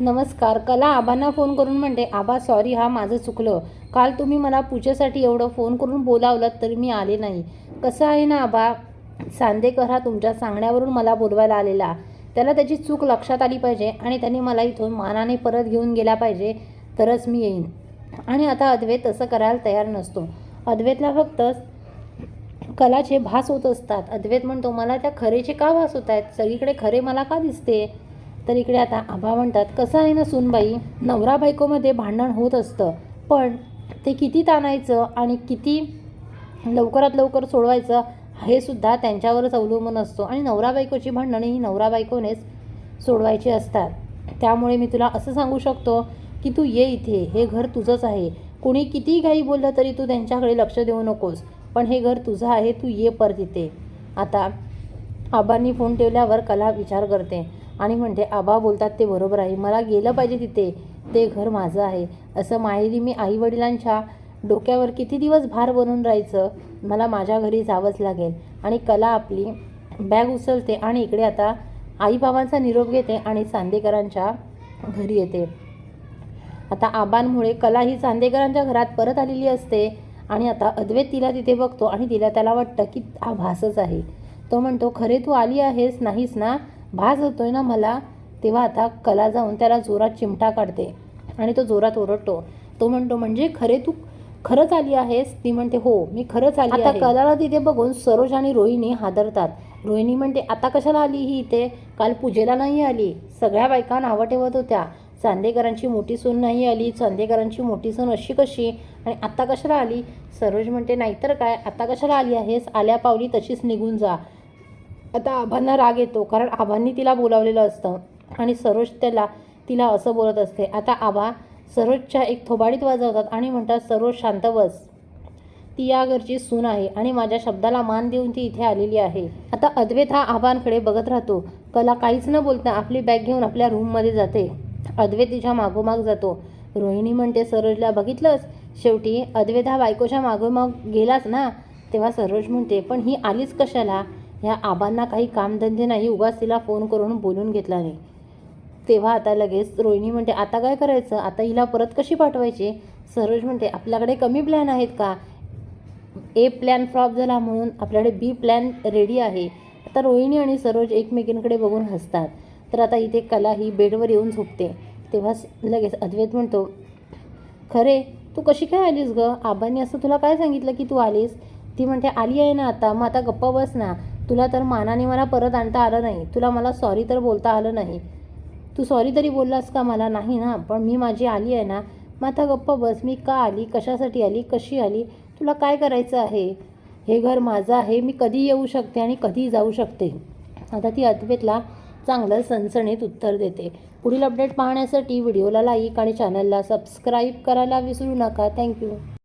नमस्कार कला आबांना फोन करून म्हणते आबा सॉरी हा माझं चुकलं. काल तुम्ही मला पूजेसाठी एवढं फोन करून बोलावलं तरी मी आले नाही. कसं आहे ना आबा? सांदेकर हा तुमच्या सांगण्यावरून मला बोलवायला आलेला. त्याला त्याची चूक लक्षात आली पाहिजे आणि त्यांनी मला इथून मानाने परत घेऊन गेला पाहिजे तरच मी येईन. आणि आता अद्वैत तसं करायला तयार नसतो. अद्वैतला फक्त कलाचे भास होत असतात. अद्वैत म्हणतो मला त्या खरेचे का भास होत आहेत? सगळीकडे खरे मला का दिसते? तर इकडे आता आभा म्हणतात कसं आहे ना सुनबाई? नवरा बायकोमध्ये भांडण होत असतं. पण ते किती ताणायचं आणि किती लवकरात लवकर सोडवायचं हे सुद्धा त्यांच्यावरच अवलंबून असतो. आणि नवरा बायकोची भांडणं ही नवरा बायकोनेच सोडवायची असतात. त्यामुळे मी तुला असं सांगू शकतो की तू ये इथे. हे घर तुझंच आहे. कोणी कितीही घाई बोललं तरी तू त्यांच्याकडे लक्ष देऊ नकोस. पण हे घर तुझं आहे. तू ये परत इथे. आता आबांनी फोन ठेवल्यावर कला विचार करते. आणि म्हणते आबा बोलतात ते बरोबर आहे. मला गेलं पाहिजे तिथे. ते घर माझं आहे. असं माहेरी मी आईवडिलांच्या डोक्यावर किती दिवस भार बनून राहायचं मला माझ्या घरी जावंच लागेल. आणि कला आपली बॅग उचलते आणि इकडे आता आईबाबांचा निरोप घेते आणि चांदेकरांच्या घरी येते. आता आबांमुळे कला ही चांदेकरांच्या घरात परत आलेली असते आणि आता अद्वैत तिला तिथे बघतो आणि तिला त्याला वाटतं की हा भासच आहे. तो म्हणतो खरे तू आली आहेस नाहीस ना? भास होतोय ना मला तेव्हा आता कला जाऊन त्याला जोरात चिमटा काढते आणि तो जोरात ओरडतो. तो म्हणतो म्हणजे खरे तू खरंच आली आहेस? ती म्हणते हो मी खरंच आली आता कलाला तिथे बघून सरोज आणि रोहिणी हादरतात. रोहिणी म्हणते आता कशाला आली ही इथे? काल पूजेला नाही आली. सगळ्या बायका नावं ठेवत होत्या. चांदेकरांची मोठी सून नाही आली. चांदेकरांची मोठी सून अशी कशी? आणि आत्ता कशाला आली? सरोज म्हणते नाहीतर काय? आता कशाला आली आहेस? आल्या पावली तशीच निघून जा. आता आभांना राग येतो कारण आभांनी तिला बोलावलेलं असतं आणि सरोज त्याला तिला असं बोलत असते. आता आभा सरोजच्या एक थोबाडीत वाजवतात आणि म्हणतात सरोज शांत बस. ती या घरची सून आहे आणि माझ्या शब्दाला मान देऊन ती इथे आलेली आहे. आता अद्वैत हा आभांकडे बघत राहतो. कला काहीच न बोलता आपली बॅग घेऊन आपल्या रूममध्ये जाते. अद्वैत तिच्या मागोमाग जातो. रोहिणी म्हणते सरोजला बघितलंस? शेवटी अद्वैत हा बायकोच्या मागोमाग गेलाच ना? तेव्हा सरोज म्हणते पण ही आलीच कशाला? ह्या आबांना काही कामधंदे नाही. उगाच तिला फोन करून बोलून घेतला नाही तेव्हा आता लगेच रोहिणी म्हणते आता काय करायचं? आता हिला परत कशी पाठवायची? सरोज म्हणते आपल्याकडे कमी प्लॅन आहेत का? ए प्लॅन फ्लॉप झाला म्हणून आपल्याकडे बी प्लॅन रेडी आहे. आता रोहिणी आणि सरोज एकमेकींकडे बघून हसतात. तर आता इथे कला ही बेडवर येऊन झोपते. तेव्हा लगेच अद्वैत म्हणतो खरे तू कशी काय आलीस ग? आबांनी असं तुला काय सांगितलं की तू आलीस? ती म्हणते आली आहे ना आता. मग आता गप्पा बस ना. तुला तर मानाने मला परत आणता आलं नाही. तुला मला सॉरी तर बोलता आलं नाही. तू सॉरी तरी बोललास का मला? नाही ना. पण मी माझी आली आहे ना. माथा गप्प गप्पा बस. मी का आली? कशासाठी आली? कशी आली? तुला काय करायचं आहे? हे घर माझं आहे. मी कधी येऊ शकते आणि कधी जाऊ शकते? आता ती अद्वेतला चांगलं सणसणीत उत्तर देते. पुढील अपडेट पाहण्यासाठी व्हिडिओला लाईक आणि चॅनलला सबस्क्राईब करायला विसरू नका. थँक्यू